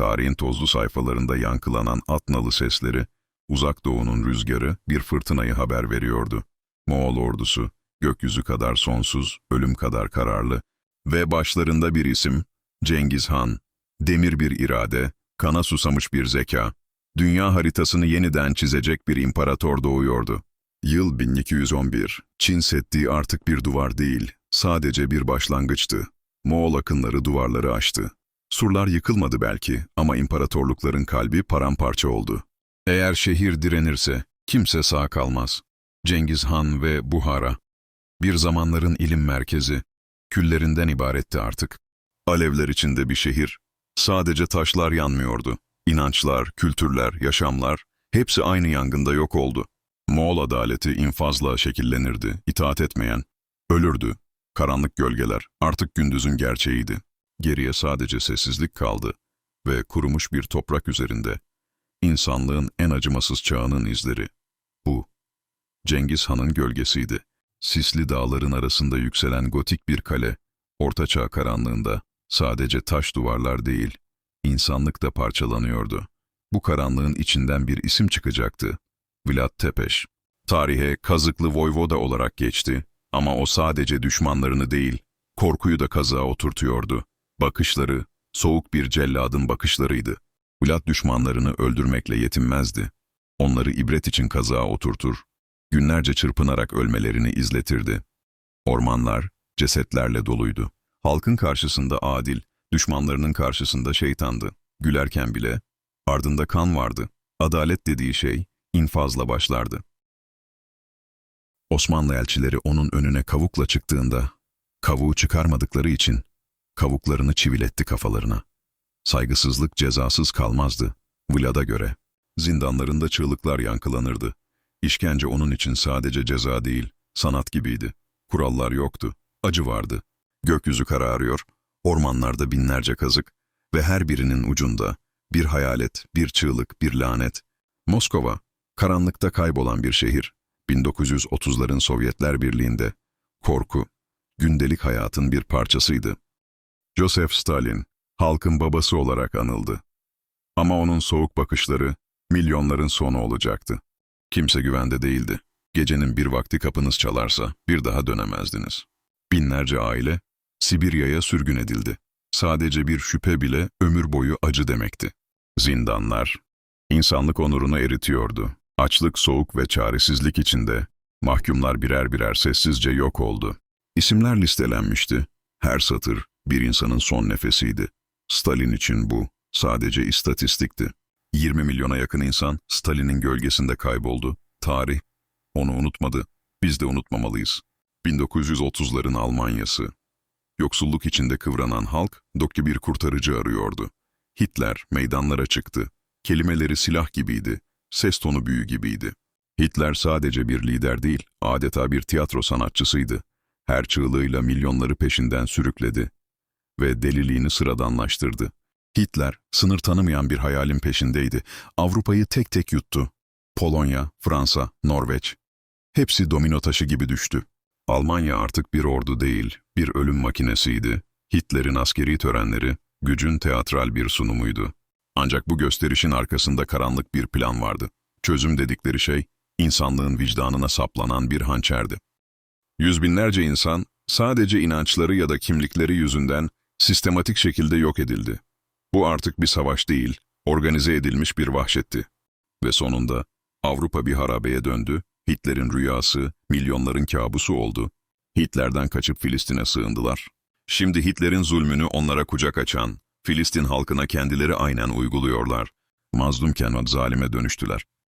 Tarihin tozlu sayfalarında yankılanan at nalı sesleri, uzak doğunun rüzgarı bir fırtınayı haber veriyordu. Moğol ordusu, gökyüzü kadar sonsuz, ölüm kadar kararlı ve başlarında bir isim, Cengiz Han, demir bir irade, kana susamış bir zeka, dünya haritasını yeniden çizecek bir imparator doğuyordu. Yıl 1211, Çin Seddi artık bir duvar değil, sadece bir başlangıçtı. Moğol akınları duvarları aştı. Surlar yıkılmadı belki ama imparatorlukların kalbi paramparça oldu. Eğer şehir direnirse kimse sağ kalmaz. Cengiz Han ve Buhara, bir zamanların ilim merkezi, küllerinden ibaretti artık. Alevler içinde bir şehir, sadece taşlar yanmıyordu. İnançlar, kültürler, yaşamlar, hepsi aynı yangında yok oldu. Moğol adaleti infazla şekillenirdi, itaat etmeyen, ölürdü. Karanlık gölgeler artık gündüzün gerçeğiydi. Geriye sadece sessizlik kaldı ve kurumuş bir toprak üzerinde insanlığın en acımasız çağının izleri. Bu, Cengiz Han'ın gölgesiydi. Sisli dağların arasında yükselen gotik bir kale, ortaçağ karanlığında sadece taş duvarlar değil, insanlık da parçalanıyordu. Bu karanlığın içinden bir isim çıkacaktı. Vlad Tepeş. Tarihe kazıklı voyvoda olarak geçti ama o sadece düşmanlarını değil, korkuyu da kazığa oturtuyordu. Bakışları, soğuk bir celladın bakışlarıydı. Vlad düşmanlarını öldürmekle yetinmezdi. Onları ibret için kazığa oturtur, günlerce çırpınarak ölmelerini izletirdi. Ormanlar, cesetlerle doluydu. Halkın karşısında adil, düşmanlarının karşısında şeytandı. Gülerken bile, ardında kan vardı. Adalet dediği şey, infazla başlardı. Osmanlı elçileri onun önüne kavukla çıktığında, kavuğu çıkarmadıkları için, kavuklarını çiviletti kafalarına. Saygısızlık cezasız kalmazdı, Vlad'a göre. Zindanlarında çığlıklar yankılanırdı. İşkence onun için sadece ceza değil, sanat gibiydi. Kurallar yoktu, acı vardı. Gökyüzü kararıyor, ormanlarda binlerce kazık ve her birinin ucunda bir hayalet, bir çığlık, bir lanet. Moskova, karanlıkta kaybolan bir şehir. 1930'ların Sovyetler Birliği'nde korku, gündelik hayatın bir parçasıydı. Joseph Stalin, halkın babası olarak anıldı. Ama onun soğuk bakışları milyonların sonu olacaktı. Kimse güvende değildi. Gecenin bir vakti kapınız çalarsa bir daha dönemezdiniz. Binlerce aile Sibirya'ya sürgün edildi. Sadece bir şüphe bile ömür boyu acı demekti. Zindanlar, insanlık onurunu eritiyordu. Açlık, soğuk ve çaresizlik içinde mahkumlar birer birer sessizce yok oldu. İsimler listelenmişti. Her satır bir insanın son nefesiydi. Stalin için bu sadece istatistikti. 20 milyona yakın insan Stalin'in gölgesinde kayboldu. Tarih onu unutmadı. Biz de unutmamalıyız. 1930'ların Almanyası. Yoksulluk içinde kıvranan halk dokki bir kurtarıcı arıyordu. Hitler meydanlara çıktı. Kelimeleri silah gibiydi. Ses tonu büyü gibiydi. Hitler sadece bir lider değil, adeta bir tiyatro sanatçısıydı. Her çığlığıyla milyonları peşinden sürükledi ve deliliğini sıradanlaştırdı. Hitler, sınır tanımayan bir hayalin peşindeydi. Avrupa'yı tek tek yuttu. Polonya, Fransa, Norveç. Hepsi domino taşı gibi düştü. Almanya artık bir ordu değil, bir ölüm makinesiydi. Hitler'in askeri törenleri, gücün teatral bir sunumuydu. Ancak bu gösterişin arkasında karanlık bir plan vardı. Çözüm dedikleri şey, insanlığın vicdanına saplanan bir hançerdi. Yüz binlerce insan, sadece inançları ya da kimlikleri yüzünden sistematik şekilde yok edildi. Bu artık bir savaş değil, organize edilmiş bir vahşetti. Ve sonunda Avrupa bir harabeye döndü, Hitler'in rüyası, milyonların kabusu oldu. Hitler'den kaçıp Filistin'e sığındılar. Şimdi Hitler'in zulmünü onlara kucak açan, Filistin halkına kendileri aynen uyguluyorlar. Mazlumken zalime dönüştüler.